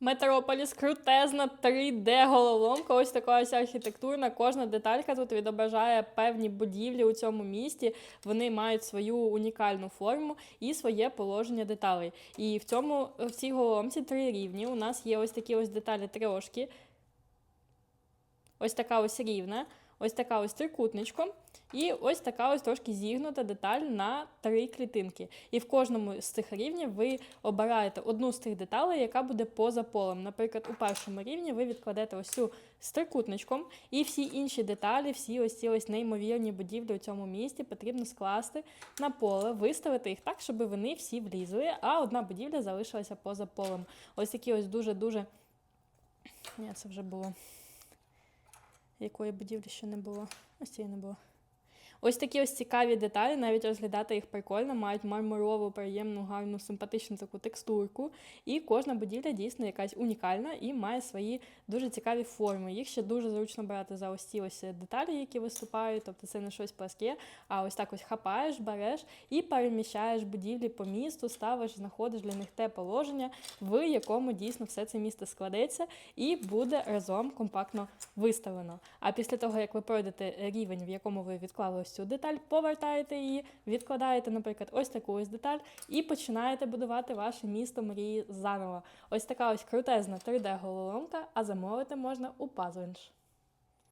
Метрополіс крутезна 3D головоломка. Ось така ось архітектурна. Кожна деталька тут відображає певні будівлі у цьому місті. Вони мають свою унікальну форму і своє положення деталей. І в цьому в цій головоломці три рівні. У нас є ось такі ось деталі трьошки. Ось така ось рівна, ось така ось трикутничком, і ось така ось трошки зігнута деталь на три клітинки. І в кожному з цих рівнів ви обираєте одну з тих деталей, яка буде поза полем. Наприклад, у першому рівні ви відкладете ось цю з трикутничком, і всі інші деталі, всі ось ці ось неймовірні будівлі у цьому місті потрібно скласти на поле, виставити їх так, щоб вони всі влізли, а одна будівля залишилася поза полем. Ось такі ось дуже-дуже. Ні, це вже було. Якої будівлі ще не було? Ось цієї не було. Ось такі ось цікаві деталі, навіть розглядати їх прикольно, мають мармурову, приємну, гарну, симпатичну таку текстурку. І кожна будівля дійсно якась унікальна і має свої дуже цікаві форми. Їх ще дуже зручно брати за ось ці ось деталі, які виступають. Тобто це не щось пласке, а ось так ось хапаєш, береш і переміщаєш будівлі по місту, ставиш, знаходиш для них те положення, в якому дійсно все це місто складеться і буде разом компактно виставлено. А після того, як ви пройдете рівень, в якому ви відклали ось цю деталь, повертаєте її, відкладаєте, наприклад, ось таку ось деталь, і починаєте будувати ваше місто мрії заново. Ось така ось крутезна 3D головоломка, а замовити можна у Puzzlinch.